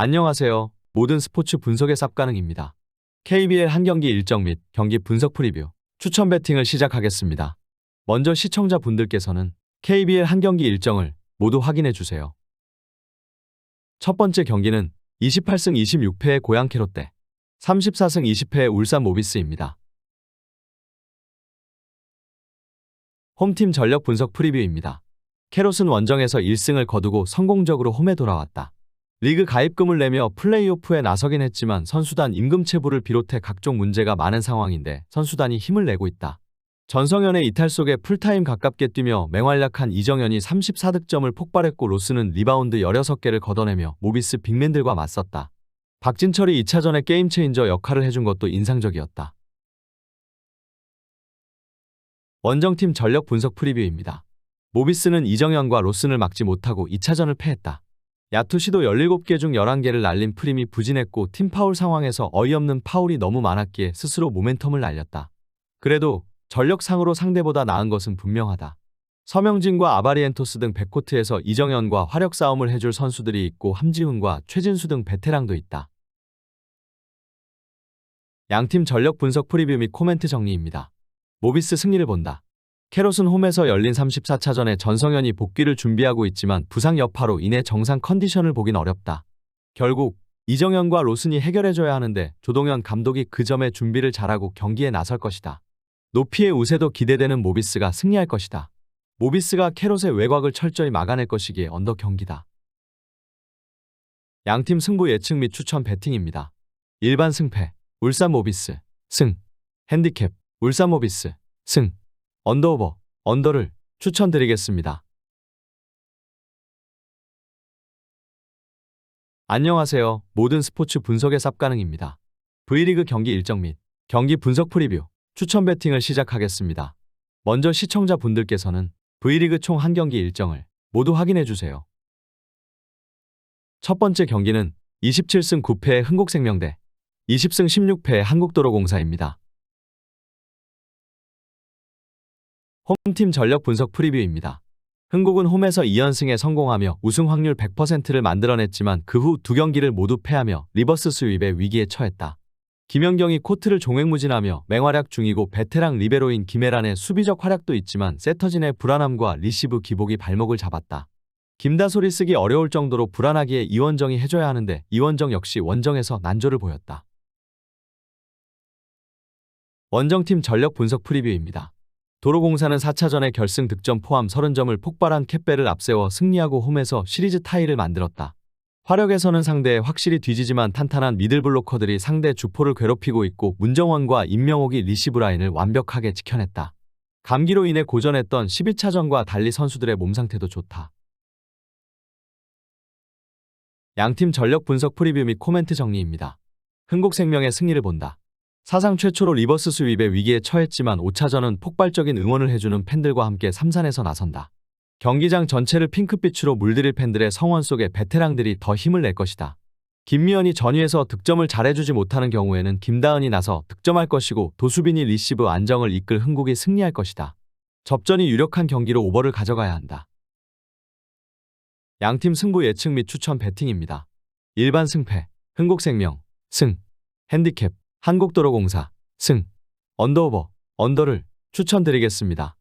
안녕하세요. 모든 스포츠 분석의 쌉가능입니다. KBL 한 경기 일정 및 경기 분석 프리뷰, 추천 배팅을 시작하겠습니다. 먼저 시청자분들께서는 KBL 한 경기 일정을 모두 확인해 주세요. 첫 번째 경기는 28승 26패의 고양 캐롯대, 34승 20패의 울산 모비스입니다. 홈팀 전력 분석 프리뷰입니다. 캐롯은 원정에서 1승을 거두고 성공적으로 홈에 돌아왔다. 리그 가입금을 내며 플레이오프에 나서긴 했지만 선수단 임금 체불을 비롯해 각종 문제가 많은 상황인데 선수단이 힘을 내고 있다. 전성현의 이탈 속에 풀타임 가깝게 뛰며 맹활약한 이정현이 34득점을 폭발했고 로스는 리바운드 16개를 걷어내며 모비스 빅맨들과 맞섰다. 박진철이 2차전에 게임 체인저 역할을 해준 것도 인상적이었다. 원정팀 전력 분석 프리뷰입니다. 모비스는 이정현과 로슨을 막지 못하고 2차전을 패했다. 야투 시도 17개 중 11개를 날린 프림이 부진했고 팀 파울 상황에서 어이없는 파울이 너무 많았기에 스스로 모멘텀을 날렸다. 그래도 전력상으로 상대보다 나은 것은 분명하다. 서명진과 아바리엔토스 등 백코트에서 이정현과 화력 싸움을 해줄 선수들이 있고 함지훈과 최진수 등 베테랑도 있다. 양팀 전력 분석 프리뷰 및 코멘트 정리입니다. 모비스 승리를 본다. 캐롯은 홈에서 열린 34차전에 전성현이 복귀를 준비하고 있지만 부상 여파로 인해 정상 컨디션을 보긴 어렵다. 결국 이정현과 로슨이 해결해줘야 하는데 조동현 감독이 그 점에 준비를 잘하고 경기에 나설 것이다. 높이의 우세도 기대되는 모비스가 승리할 것이다. 모비스가 캐롯의 외곽을 철저히 막아낼 것이기에 언더 경기다. 양팀 승부 예측 및 추천 배팅입니다. 일반 승패, 울산 모비스, 승, 핸디캡, 울산 모비스, 승, 언더오버, 언더를 추천드리겠습니다. 안녕하세요. 모든 스포츠 분석의 쌉가능입니다. V리그 경기 일정 및 경기 분석 프리뷰, 추천 배팅을 시작하겠습니다. 먼저 시청자분들께서는 V리그 총 한 경기 일정을 모두 확인해 주세요. 첫 번째 경기는 27승 9패의 흥국생명대, 20승 16패의 한국도로공사입니다. 홈팀 전력 분석 프리뷰입니다. 흥국은 홈에서 2연승에 성공하며 우승 확률 100%를 만들어냈지만 그 후 두 경기를 모두 패하며 리버스 스윕의 위기에 처했다. 김연경이 코트를 종횡무진하며 맹활약 중이고 베테랑 리베로인 김혜란의 수비적 활약도 있지만 세터진의 불안함과 리시브 기복이 발목을 잡았다. 김다솔이 쓰기 어려울 정도로 불안하기에 이원정이 해줘야 하는데 이원정 역시 원정에서 난조를 보였다. 원정팀 전력 분석 프리뷰입니다. 도로공사는 4차전에 결승 득점 포함 30점을 폭발한 캣벨을 앞세워 승리하고 홈에서 시리즈 타이를 만들었다. 화력에서는 상대에 확실히 뒤지지만 탄탄한 미들블로커들이 상대 주포를 괴롭히고 있고 문정원과 임명옥이 리시브 라인을 완벽하게 지켜냈다. 감기로 인해 고전했던 12차전과 달리 선수들의 몸 상태도 좋다. 양팀 전력 분석 프리뷰 및 코멘트 정리입니다. 흥국생명의 승리를 본다. 사상 최초로 리버스 스윕의 위기에 처했지만 5차전은 폭발적인 응원을 해주는 팬들과 함께 삼산에서 나선다. 경기장 전체를 핑크빛으로 물들일 팬들의 성원 속에 베테랑들이 더 힘을 낼 것이다. 김미연이 전위에서 득점을 잘해주지 못하는 경우에는 김다은이 나서 득점할 것이고 도수빈이 리시브 안정을 이끌 흥국이 승리할 것이다. 접전이 유력한 경기로 오버를 가져가야 한다. 양팀 승부 예측 및 추천 배팅입니다. 일반 승패, 흥국생명, 승, 핸디캡, 한국도로공사, 승, 언더오버, 언더를 추천드리겠습니다.